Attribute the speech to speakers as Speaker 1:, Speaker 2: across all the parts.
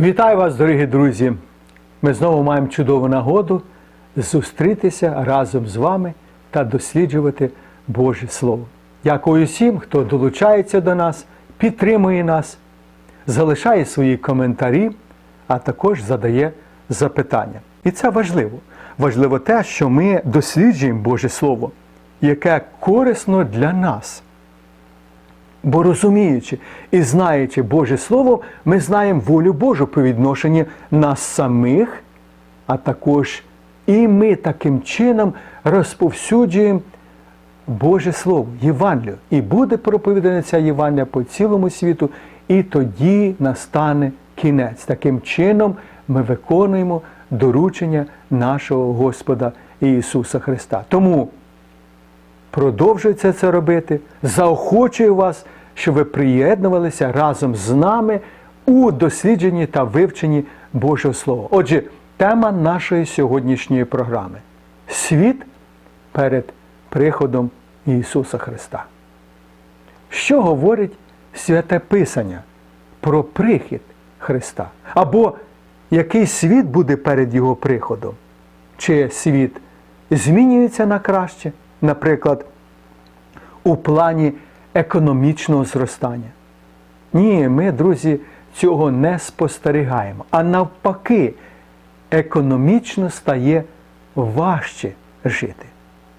Speaker 1: Вітаю вас, дорогі друзі! Ми знову маємо чудову нагоду зустрітися разом з вами та досліджувати Боже Слово. Дякую всім, хто долучається до нас, підтримує нас, залишає свої коментарі, а також задає запитання. І це важливо. Важливо те, що ми досліджуємо Боже Слово, яке корисно для нас. Бо розуміючи і знаючи Боже Слово, ми знаємо волю Божу по відношенню нас самих, а також і ми таким чином розповсюджуємо Боже Слово, Євангелію. І буде проповідана ця Євангелія по цілому світу, і тоді настане кінець. Таким чином ми виконуємо доручення нашого Господа Ісуса Христа. Тому продовжуйте це робити. Заохочую вас, щоб ви приєднувалися разом з нами у дослідженні та вивченні Божого Слова. Отже, тема нашої сьогоднішньої програми світ перед приходом Ісуса Христа. Що говорить Святе Писання про прихід Христа? Або який світ буде перед Його приходом? Чи світ змінюється на краще? Наприклад, у плані економічного зростання. Ні, ми, друзі, цього не спостерігаємо. А навпаки, економічно стає важче жити.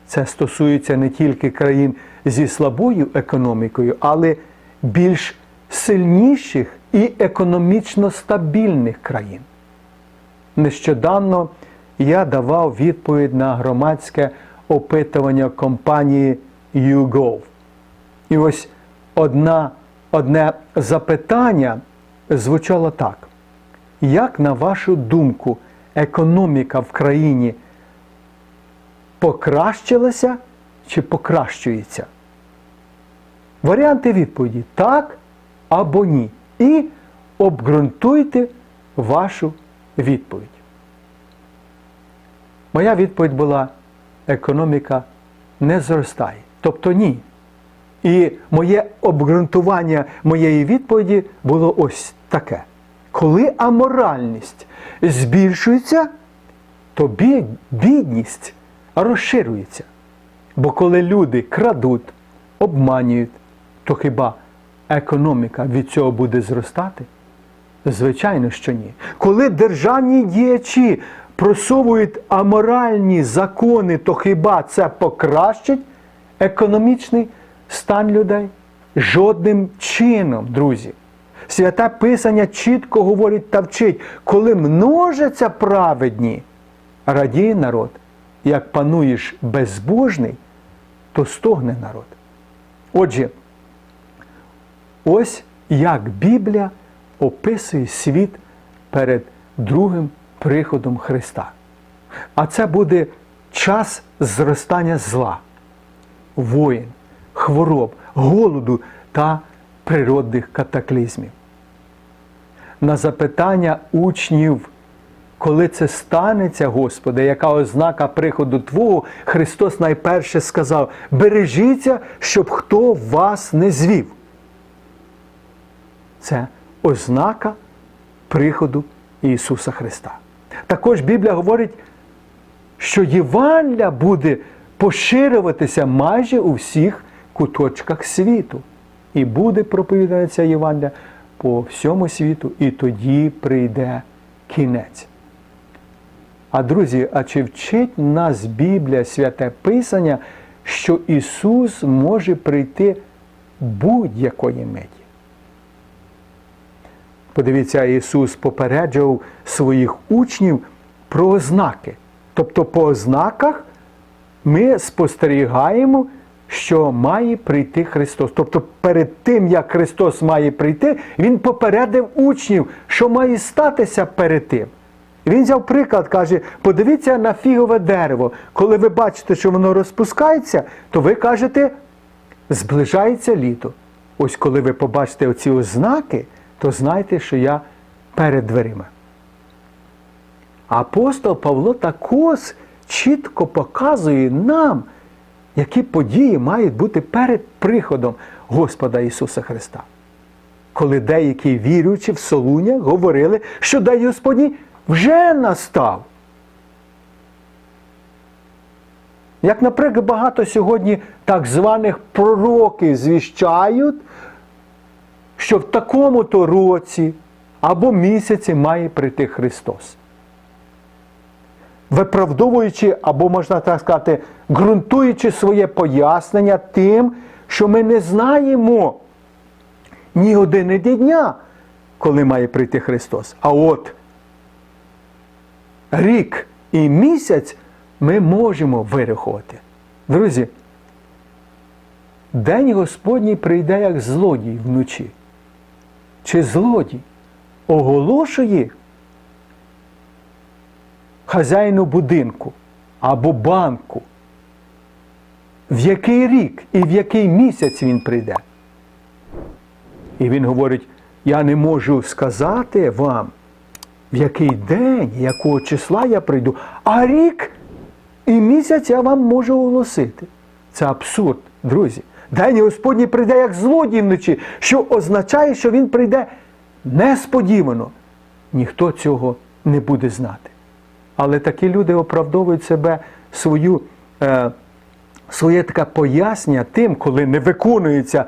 Speaker 1: Це стосується не тільки країн зі слабою економікою, але більш сильніших і економічно стабільних країн. Нещодавно я давав відповідь на громадське опитування компанії YouGov. І ось одна, одне запитання звучало так. Як, на вашу думку, економіка в країні покращилася чи покращується? Варіанти відповіді так або ні. І обґрунтуйте вашу відповідь. Моя відповідь була економіка не зростає. Тобто ні. І моє обґрунтування моєї відповіді було ось таке. Коли аморальність збільшується, то бідність розширюється. Бо коли люди крадуть, обманюють, то хіба економіка від цього буде зростати? Звичайно, що ні. Коли державні діячі просовують аморальні закони, то хіба це покращить економічний стан людей? Жодним чином, друзі. Святе Писання чітко говорить та вчить, коли множаться праведні, радіє народ. Як пануєш безбожний, то стогне народ. Отже, ось як Біблія описує світ перед другим приходом Христа. А це буде час зростання зла, воїн, хвороб, голоду та природних катаклізмів. На запитання учнів, коли це станеться, Господи, яка ознака приходу Твого, Христос найперше сказав: бережіться, щоб хто вас не звів. Це ознака приходу Ісуса Христа. Також Біблія говорить, що Євангелія буде поширюватися майже у всіх куточках світу. І буде проповідатися Євангелія по всьому світу, і тоді прийде кінець. А друзі, а чи вчить нас Біблія, святе Писання, що Ісус може прийти будь-якої миті? Подивіться, Ісус попереджував своїх учнів про ознаки. Тобто, по ознаках ми спостерігаємо, що має прийти Христос. Тобто, перед тим, як Христос має прийти, Він попередив учнів, що має статися перед тим. Він взяв приклад, каже: подивіться на фігове дерево. Коли ви бачите, що воно розпускається, то ви кажете, зближається літо. Ось коли ви побачите оці ознаки то знайте, що я перед дверима. Апостол Павло також чітко показує нам, які події мають бути перед приходом Господа Ісуса Христа. коли деякі віруючі в Солунях говорили, що День Господній вже настав. Як, наприклад, багато сьогодні так званих пророків звіщають, що в такому-то році або місяці має прийти Христос. Виправдовуючи, або, можна так сказати, ґрунтуючи своє пояснення тим, що ми не знаємо ні години ні дня, коли має прийти Христос. А от рік і місяць ми можемо вирахувати. Друзі, День Господній прийде як злодій вночі. Чи злодій оголошує хазяїну будинку або банку, в який рік і в який місяць він прийде? І він говорить: я не можу сказати вам, в який день, якого числа я прийду, а рік і місяць я вам можу оголосити. Це абсурд, друзі. День Господній прийде як злодій вночі, що означає, що він прийде несподівано. Ніхто цього не буде знати. Але такі люди оправдовують себе свою, е, своє таке пояснення тим, коли не виконуються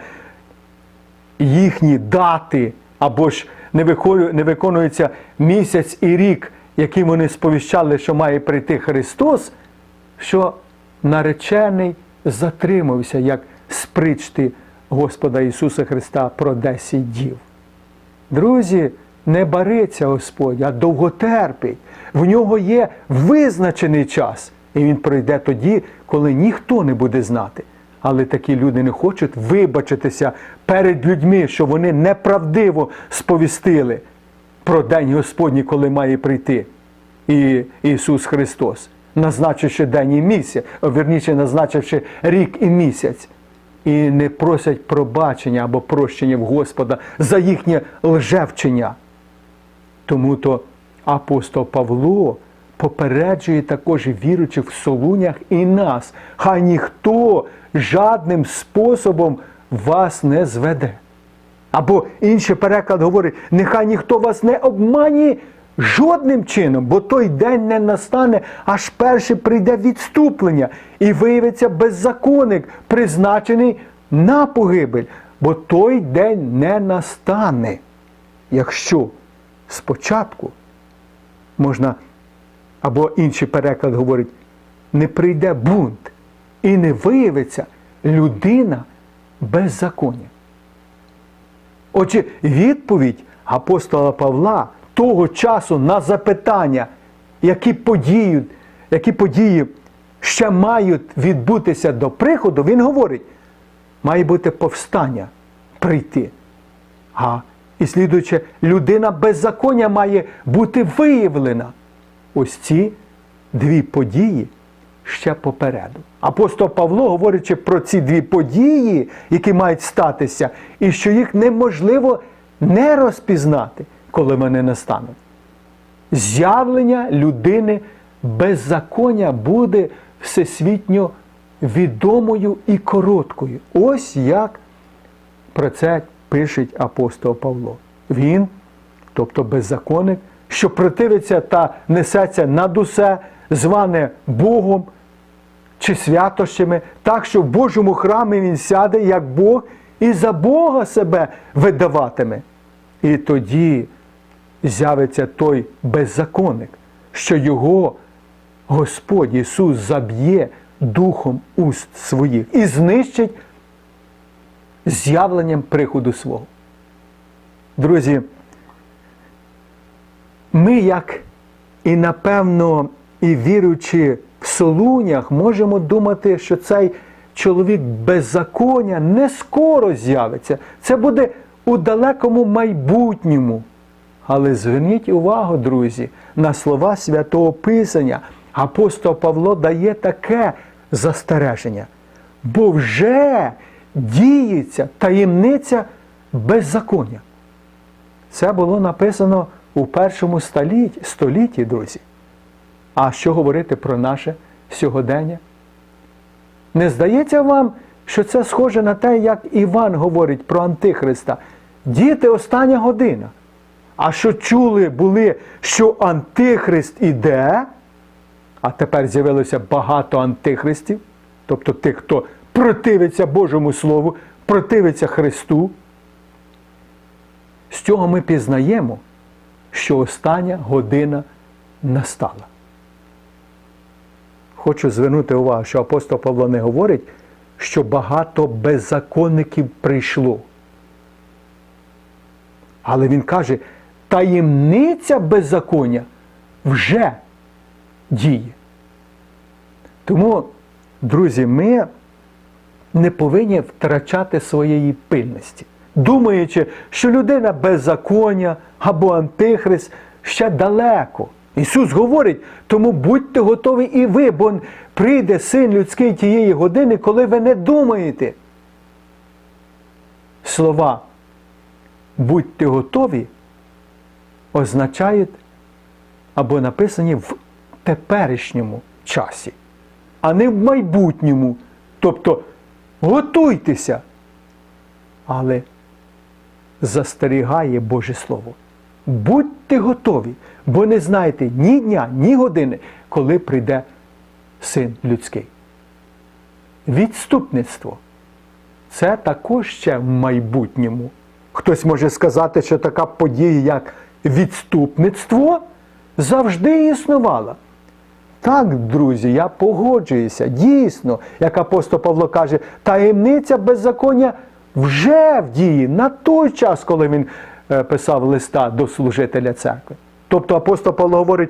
Speaker 1: їхні дати, або ж не виконує- не виконується місяць і рік, яким вони сповіщали, що має прийти Христос, що наречений затримався, як з причти Господа Ісуса Христа про 10 дів. Друзі, не бариться Господь, а довготерпить. В нього є визначений час, і він прийде тоді, коли ніхто не буде знати. Але такі люди не хочуть вибачитися перед людьми, що вони неправдиво сповістили про День Господній, коли має прийти і Ісус Христос, назначивши день і місяць, а вірніше назначивши рік і місяць. І не просять пробачення або прощення в Господа за їхнє лжевчення. Тому то апостол Павло попереджує також віруючих в Солунях і нас. Хай ніхто жадним способом вас не зведе. Або інший переклад говорить: нехай ніхто вас не обманює жодним чином, бо той день не настане, аж перше прийде відступлення і виявиться беззаконник, призначений на погибель, бо той день не настане. Якщо спочатку можна, або інший переклад говорить, не прийде бунт і не виявиться людина беззаконня. Отже, відповідь апостола Павла того часу на запитання, які події, які події ще мають відбутися до приходу, він говорить, має бути повстання прийти. А і слідуючи, людина беззаконня має бути виявлена. Ось ці дві події ще попереду. Апостол Павло, говорячи про ці дві події, які мають статися, і що їх неможливо не розпізнати, коли вони настануть. З'явлення людини беззаконня буде всесвітньо відомою і короткою. Ось як про це пише апостол Павло. Він, тобто беззаконник, що противиться та несеться над усе, зване Богом чи святощами, так що в Божому храмі він сяде, як Бог, і за Бога себе видаватиме. І тоді з'явиться той беззаконник, що його Господь Ісус заб'є духом уст своїх і знищить з'явленням приходу свого. Друзі, ми, як і напевно, і віруючи в Солунях, можемо думати, що цей чоловік беззаконня не скоро з'явиться. Це буде у далекому майбутньому. Але зверніть увагу, друзі, на слова святого Писання. Апостол Павло дає таке застереження. Бо вже діється таємниця беззаконня. Це було написано у першому столітті, столітті, друзі. А що говорити про наше сьогодення? Не здається вам, що це схоже на те, як Іван говорить про Антихриста, діти, остання година. А що чули були, що Антихрист іде, а тепер з'явилося багато антихристів, тобто тих, хто противиться Божому Слову, противиться Христу. З цього ми пізнаємо, що остання година настала. Хочу звернути увагу, що апостол Павло не говорить, що багато беззаконників прийшло. Але він каже, таємниця беззаконня вже діє. Тому, друзі, ми не повинні втрачати своєї пильності, думаючи, що людина беззаконня або антихрист ще далеко. Ісус говорить, тому будьте готові і ви, бо прийде син людський тієї години, коли ви не думаєте. Слова будьте готові означають або написані в теперішньому часі, а не в майбутньому. Тобто готуйтеся. Але застерігає Боже Слово. Будьте готові, бо не знаєте ні дня, ні години, коли прийде син людський. Відступництво це також ще в майбутньому. Хтось може сказати, що така подія, як відступництво, завжди існувала. Так, друзі, я погоджуюся. Дійсно, як апостол Павло каже, таємниця беззаконня вже в дії на той час, коли він е, писав листа до служителя церкви. Тобто апостол Павло говорить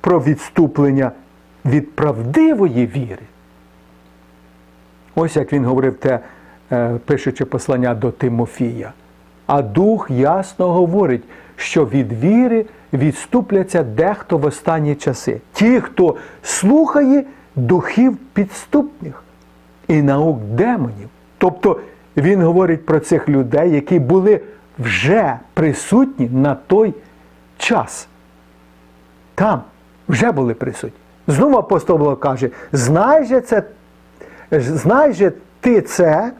Speaker 1: про відступлення від правдивої віри. Ось як він говорив те, е, пишучи послання до Тимофія. А дух ясно говорить, що від віри відступляться дехто в останні часи. Ті, хто слухає духів підступних і наук демонів. Тобто він говорить про цих людей, які були вже присутні на той час. Там вже були присутні. Знову апостол Павло каже: знай же це, знай же ти це,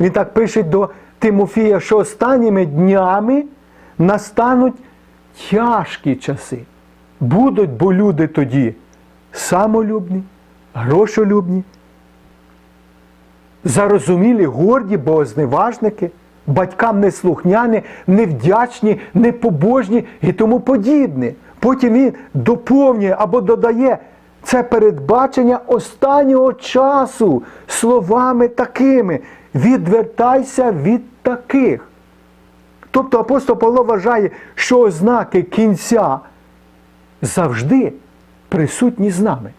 Speaker 1: він так пише до Тимофія, що останніми днями настануть тяжкі часи. Будуть бо люди тоді самолюбні, грошолюбні, зарозумілі, горді, богозневажники, батькам неслухняні, невдячні, непобожні і тому подібне. Потім він доповнює або додає це передбачення останнього часу словами такими. Відвертайся від таких. Тобто апостол Павло вважає, що ознаки кінця завжди присутні з нами.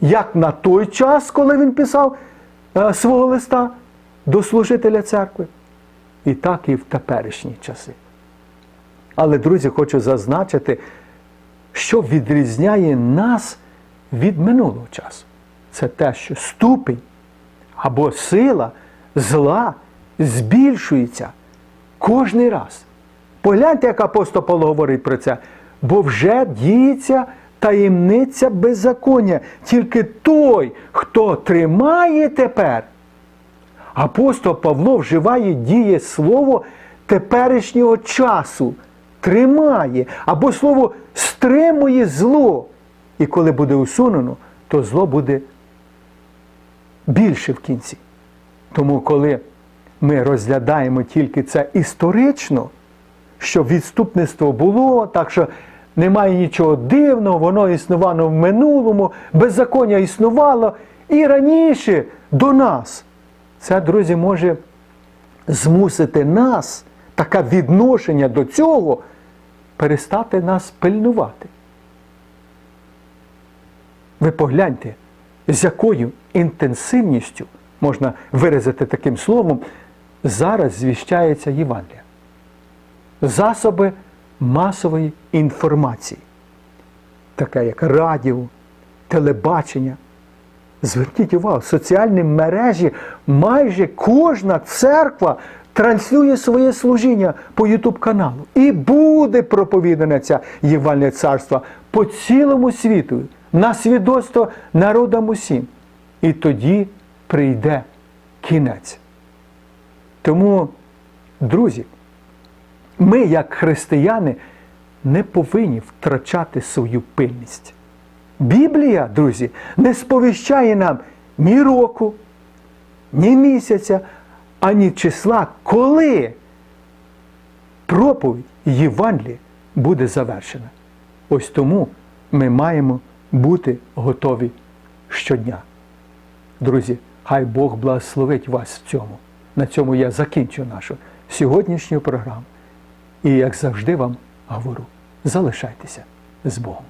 Speaker 1: Як на той час, коли він писав е, свого листа до служителя церкви, і так і в теперішні часи. Але, друзі, хочу зазначити, що відрізняє нас від минулого часу. Це те, що ступень або сила зла збільшується кожний раз. Погляньте, як апостол Павло говорить про це. Бо вже діється таємниця беззаконня. Тільки той, хто тримає тепер. Апостол Павло вживає діє слово теперішнього часу. Тримає або слово стримує зло. І коли буде усунено, то зло буде більше в кінці. Тому, коли ми розглядаємо тільки це історично, що відступництво було, так що немає нічого дивного, воно існувало в минулому, беззаконня існувало і раніше до нас. Це, друзі, може змусити нас, таке відношення до цього, перестати нас пильнувати. Ви погляньте, з якою інтенсивністю, можна виразити таким словом, зараз звіщається Євангелія. Засоби масової інформації, таке як радіо, телебачення. Зверніть увагу, соціальні мережі майже кожна церква транслює своє служіння по Ютуб каналу. І буде проповідане ця Євангелія царства по цілому світу, на свідоцтво народам усім. І тоді прийде кінець. Тому, друзі, ми, як християни, не повинні втрачати свою пильність. Біблія, друзі, не сповіщає нам ні року, ні місяця, ані числа, коли проповідь Євангелія буде завершена. Ось тому ми маємо бути готові щодня. Друзі, хай Бог благословить вас в цьому. На цьому я закінчу нашу сьогоднішню програму. І як завжди вам говорю, залишайтеся з Богом.